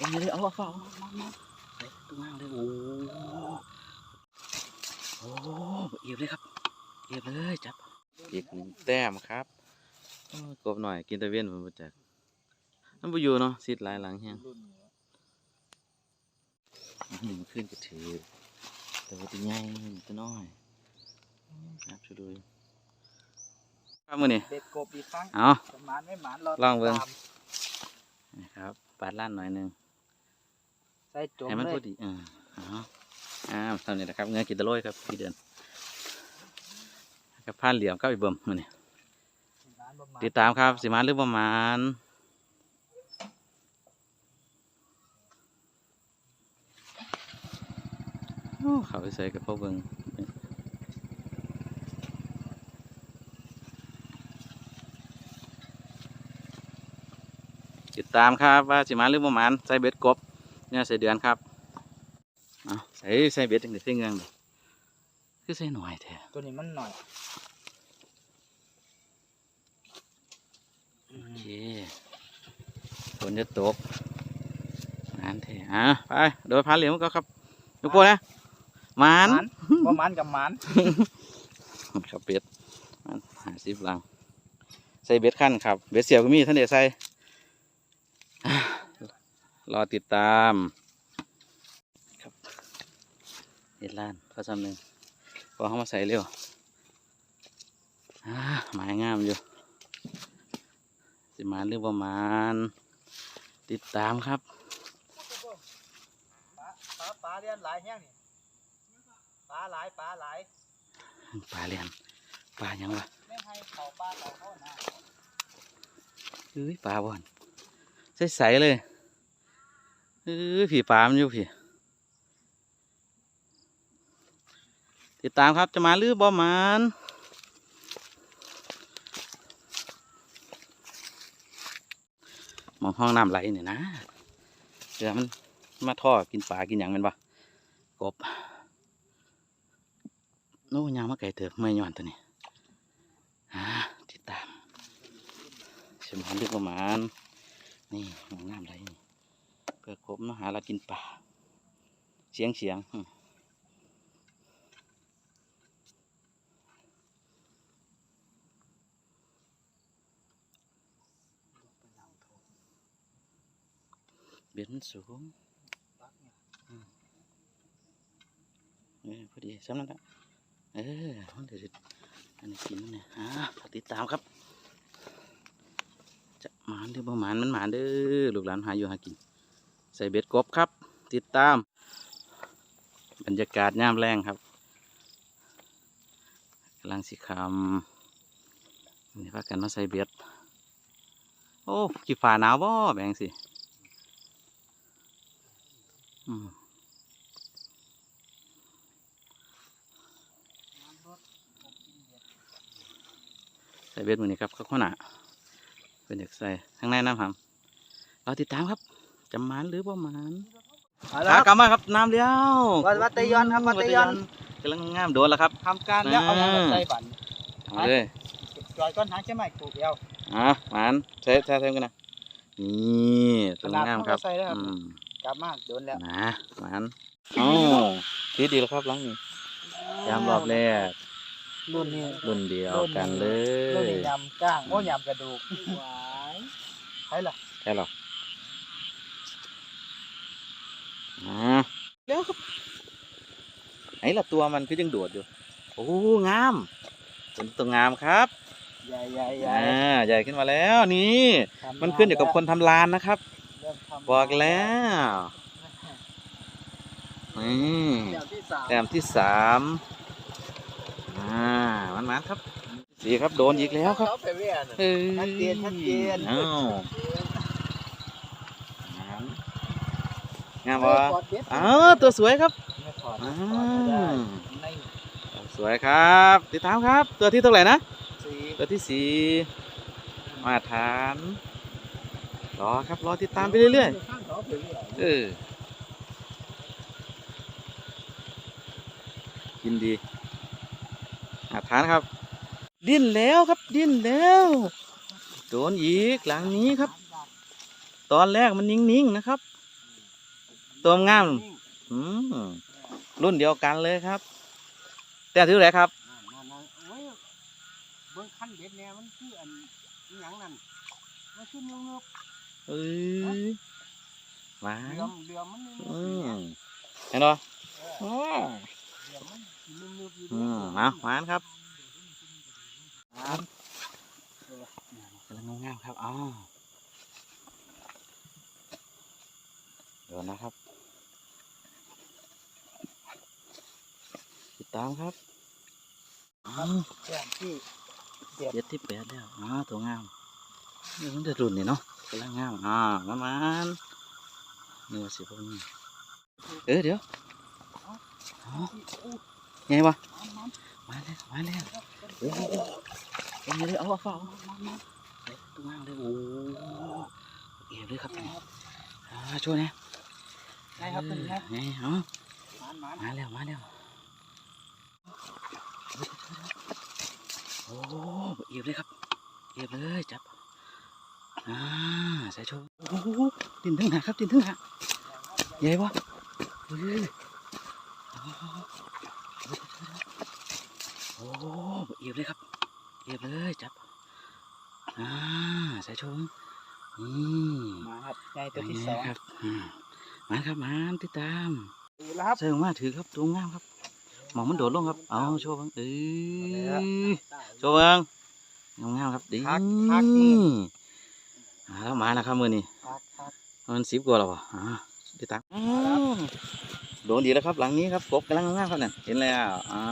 เองเลยเอาเอาเอาเอาเอาเอาตัวงามเลยโอ้โอ้เอียบเลยครับเอียบเลยจับอีกหนึ่งแต้มครับโกบหน่อยกินตะเวียนผมรู้จักมันบ่อยู่เนาะซิดหลายหลังแฮงหนึ่งขึ้นก็ถือแต่ว่าตัวใหญ่ตัวน้อยครับช่วยดูครับมือนี่เด็ดกบอีกครั้งเอาประมาไม่หมานราลองเบิ่งนะครับปาดล้านหน่อยหนึง ใส่จมให้มันเลพอยดีอ่าอ๋ออ่าทำนี่นะครับเงือกินตะโลยครับพี่เดือนกับผ่านเหลี่ยมกับอีเบิ่มมือนี่หมานประมาณติดตามครับสิมาหรือประมาณโอ้เขาไปใส่กับพ่อเบิ่งติดตามครับว่าสิมาหรือประมาณใส่เบ็ดกบ เนี่ยใส่เดือนครับเอาใส่ใส่เบ็ดจังได้ใส่เงืองเด้อคือใส่หน่อยแท้ตัวนี้มันหน่อยโอเคฝนจะตกนานเถอะอะไปโดยพาเหลียมก็ครับยกโป้นะหมานหมานประมาณกับหมานครับเป็ดมันหาสิบลังใส่เบ็ดขั้นครับ เบ็ดเสียวก็มีท่านเดชใส่อะ รอติดตามครับเห็ดล้านเขาจำหนึ่งพอเขามาใส่เร็วอ่าหมายงามอยู่ สิมาหรือประมาณ ติดตามครับปลาปลาปลาเลี้ยนหลายแห้งนี่ปลาหลายปลาหลายปลาเลียนปลาหยังวะไม่ให้เขาปลาเขาเขานะเอ้ยปลาบ่อนใสๆเลย เอ้ยผีปลามันอยู่ผีติดตามครับจะมาหรือบ่มานมองห้องน้ำไหลเนี่ยนะเดี๋ยวมันมาท่อกินปลากินหยังมันปะกบโน้ยางมาไก่เถอะไม่ย้อนตัวนี้อ่ติดตามสมานเรื่องประมาณนี่มองน้ำไหลนี่ เพื่อครบเนาะหาเรากินป่า เสียงเสียงอืมเบียดมันสูงอืมเออพอดีสำนักละเออมันเดี๋ยวอันนี้กินมันเนี่ยอ่าฝากติดตามครับ จะหมานหรือบ่หมานมันหมานเด้อลูกหลานหาอยู่หากิน ใส่เบ็ดกบครับ ติดตาม บรรยากาศย่ามแรงครับกำลังสิคำนี่พากันมาใส่เบ็ด โอ้กี่ฝ่าหนาวบ่แบงสิอืมใส่เบ็ดมือนี้ครับข้าวหนาเป็นเด็กใส่ข้างในน้ำหำเราติดตามครับ จะหมานหรือบ่หมานเอาคละรับคกรับลับมาครับน้ำเลี้ยววัดวัดเตยอนครับวัดเตยอนกำลังงามโดนแล้วครับทำการแล้วเอาอย่างใส่บันเอาเลยจอยก้อนหางใช่ไหมปลูกเดียวอะหมานใส่ใส่ใส่กันนะนี่ตัวงามครับขนาดเท่ากับใส่แล้วครับอืมกลับมาโดนแล้วนะหมานโอ้ทีดีแล้วครับหลังนี้ยามรอบแรกรุ่นนี้รุ่นเดียวกันเลรุ่นยนี้ยำก้างโอ้ยำกระดูกหวายใช่ล่ะใช่หรอ อ่าแล้วครับไหนละตัวมันคือยังโดดอยู่ โอ้งามเป็นตัวงามครับใหญ่ใหญ่ใหญ่อ่าใหญ่ขึ้นมาแล้วนี่ มันขึ้นอยู่กับคนทำลานนะครับเริ่มทำบอกแล้วนี่เดี๋ยวที่สามแต้มที่สามอ่ามันมาครับ สีครับโดนอีกแล้วครับ เขาไปเวียนเฮ้ยชัดเจนชัดเจน อ้าวงาม งามวะอ้าวตัวสวยครับไม่ถอดอ้าไม่ถอดไม่ได้วไม่สวยครับ ติดตามครับ ตัวที่เท่าไหร่นะสีตัวที่สี่มาทานรอครับรอติดตามไปเรื่อยข้างเขาไปเรื่อยๆเออกินดีมาทานครับ ดิ้นแล้วครับ ดิ้นแล้วโดนอีกหลังนี้ครับ ตอนแรกมันนิ่งๆนะครับ ตัวงามอืมรุ่นเดียวกันเลยครับ แต่ถือไหนครับนั่นนั่นโอ้ยเบิ่งคันเบ็ดเนี่ยมันคืออันอิหยังนั่นมันคือเนื้อเนื้อเอ้ยมาเดือมเดือมมันเนื้ออืเนื้อมเห็นปะอืมเดือมมันเนื้อเนื้ออยู่อืมมาหวานครับหวานกำลังงามๆครับอ๋อเดี๋ยวนะครับ ติดตามครับอ๋อแก้มที่เจ็ดที่แปดแล้วอ๋อตัวงามนี่มันจะรุ่นนี่เนาะกำลังงามอ่ามันมันนี่ว่าสิพวกนี้เออเดี๋ยวอ๋อไงวะมาแล้วมาแล้วโอ้โหเป็นไงเลยเอาเอาเอาเอาเฮ้ยตัวงามเลยโอ้เอ๋เลยครับตัวนี้อ่าช่วยนะได้ครับเป็นไงไงเอาหมานหมานมาแล้วมาแล้ว อ้เอ๋เลยครับ เอ๋เลยจับ อ่าใส่โชว์โอ้โหดินทั้งหนาครับดินทั้งหนาใหญ่ปะเฮ้ยโอ้โหเอ๋เลยครับ เอ๋เลยจับ อ่าใส่โชว์นี่มาครับใหญ่ตัวที่สองครับอืมมาครับมาติดตามดูแล้วครับเชิงมาถือครับตัวงามครับ หมองมันโดดลงครับ เอาโชว์เบังเอ้ยโชว์เบังงามๆครับดีพักพักมือมาแล้วมาแล้วครับมือนี่พักพักมันสิบกว่าแล้วอะอ่าติดตามอืมโดนดีแล้วครับ หลังนี้ครับกบกำลังงามๆครับเนี่ยเห็นแล้วอ่า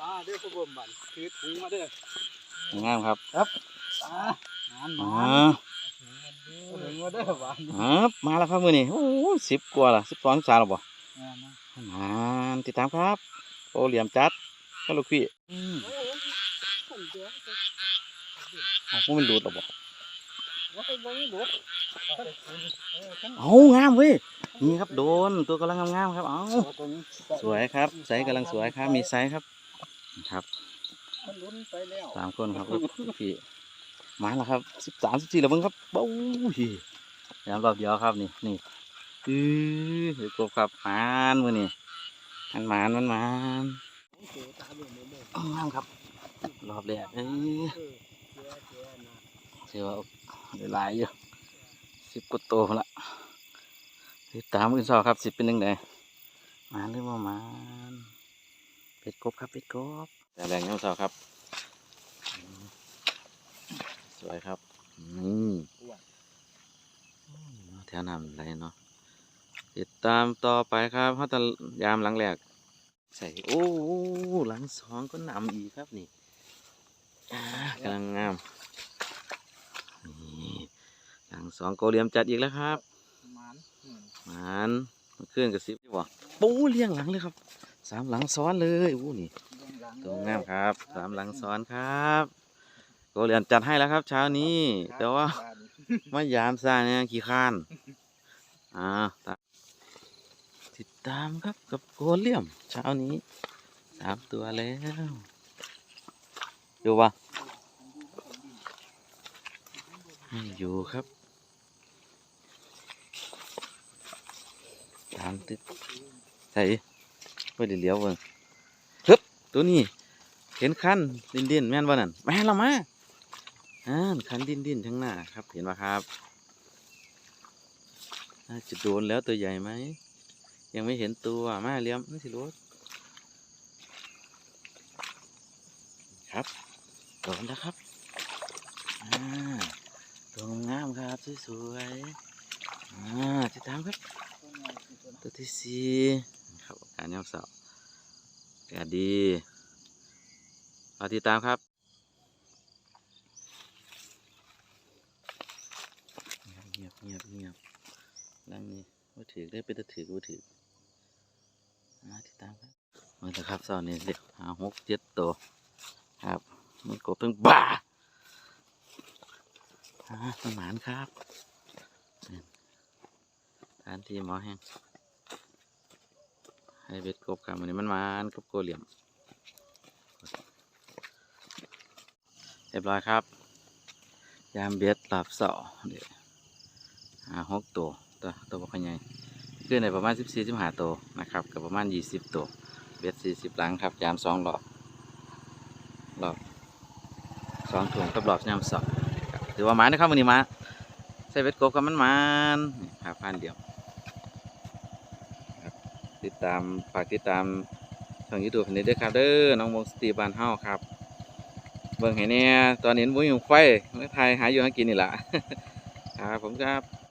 อ่าเด้อผู้บ่มบันคือถุงมาเด้องามครับอ่าหมานหอ่มาานถุงมาเด้อหวานอ่ามาแล้วครับมือนี่โอ้สิบกว่าละสิบสองสิบสามแล้วบ่อ่ามามาติดตามครับ โอเหลี่ยมจัดก็ลูกพี่อืมโอ้โหผมเดี๋ยวจะเอาพวกมันหลุดหรอบ่ว่าไปบ่มีรถเอาไปคุณเออทั้งเอางามเว้ยนี่ครับโดนตัวกำลังงามๆครับ เอาตัวนี้สวยครับไซส์กำลังสวยครับ มีไซส์ครับ ครับมันลุ้นไปแล้วสามคนครับลูกพี่มาแล้วครับสิบสามสิบสี่แล้วมึงครับบู๊ยยามรอบเดียวครับนี่นี่อือเดี๋ยวกบครับหมานมือนี่ มันหมานมันหมานโอ้โหตาเหลืองเหลืองเหลืองเอางามครับ รอบแรกเอ้ยเออเจ๊เจ๊นะเชื่อว่าได้หลายอยู่สิบกว่าตัวละติดตามอื่นซอครับสิบเป็นยังไงหมานหรือว่าหมานเป็ดกบครับเป็ดกบแต่แรงยังซอครับ สวยครับอืมแถวน้ำไหลเนาะ ติดตามต่อไปครับเพราะตอนยามหลังแรกใส่โอ้โหหลังสองก็นำอีกครับนี่อ่ากำลังงามนี่หลังสองโกเหลียมจัดอีกแล้วครับหมานอืมหมันมันขึ้นกับสิบบ่ปูเลี้ยงหลังเลยครับสามหลังซ้อนเลยอู้นี่เบื้องหลังตรงงามครับสามหลังซ้อนครับโกเหลียมจัดให้แล้วครับเช้านี้ แต่ว่ามายามซ่าเนี่ยขี้ข้านอ่าตามติดตามครับกับโกเลียมเช้านี้สามตัวแล้วอยู่ปะไม่อยู่ครับตามติดใส่ไปเดี๋ยวเลี้ยวเบิ่งฮึบตัวนี้เห็นคันดินดินๆแม่นบ่นั่นแม่นเรามาอ่าคันดินดินทั้งหน้าครับเห็นไหมครับน่าจะโดนแล้วตัวใหญ่ไหม ยังไม่เห็นตัวมาเลี้ยมนี่สิรถครับโดนแล้วครับตัวงามครับสวยๆอ่ติดตามครับ ตัวที่สี่ครับการยามเสาร์อากาศดีรอติดตามครับ เงียบเงียบเงียบร่างนี้ว่า ถือได้เป็นตะถือว่าถือมาติดตามครับมาแล้วครับเสาร์นี้เด็กหาหกเจ็ดตัวครับมันกบทั้งบ้าอ่ามันหมานครับทานที่หมอแห้งให้เบ็ดกบครับวันนี้มันหมานกบโกเหลี่ยมเรียบร้อยครับ ยามเบ็ดหลับเสาเดี๋ยวหาหกตัว ตัวตัวบ่ค่อยใหญ่ขึ้นในประมาณสิบสี่สิบห้าตัวนะครับกับประมาณยี่สิบตัวเบ็ดสี่สิบหลังครับยามสองรอบรอบสองถุงกับรอบยามสองครับถือว่าหมานะครับวันนี้มาใส่เบ็ดกบกับมันมานนี่ครับพันเดียวติดตามฝากติดตามช่องยูทูบนี้ด้วยครับเด้อน้องวงสตีบานเฮาครับเบิ่งให้เนี่ยตอนนี้บุ้ยงไฟเมื่อไทยหายอยู่หากินนี่แหละครับผมครับ